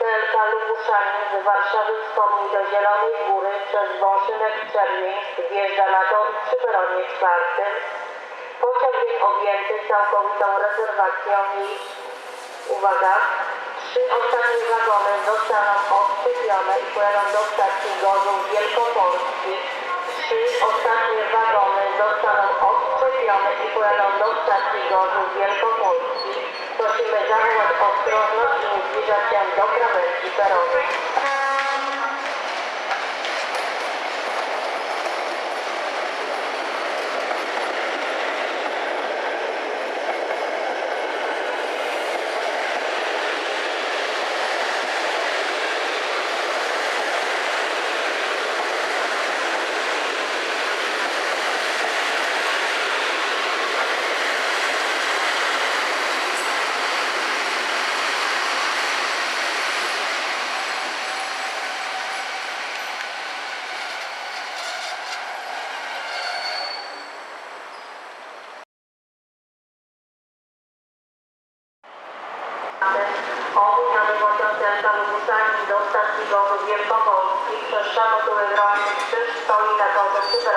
Celta Lubuszanin z Warszawy Wschodniej do Zielonej Góry przez Wąszynek Czerwińsk wjeżdża na tor przy peronie czwartym. Pociąg jest objęty całkowitą rezerwacją i uwaga, trzy ostatnie wagony zostaną odczepione i pojadą do stacji Gorzów Wielkopolski. Trzy ostatnie wagony zostaną odczepione i pojadą do stacji Gorzów Wielkopolski. 목표는 2시간 양 5g을 뒤따라오는 Obóz na wywozach Celta Lubuszanin do stacji Gorzów Wielkopolski przez Rolny Krzyż stoi na torze przy.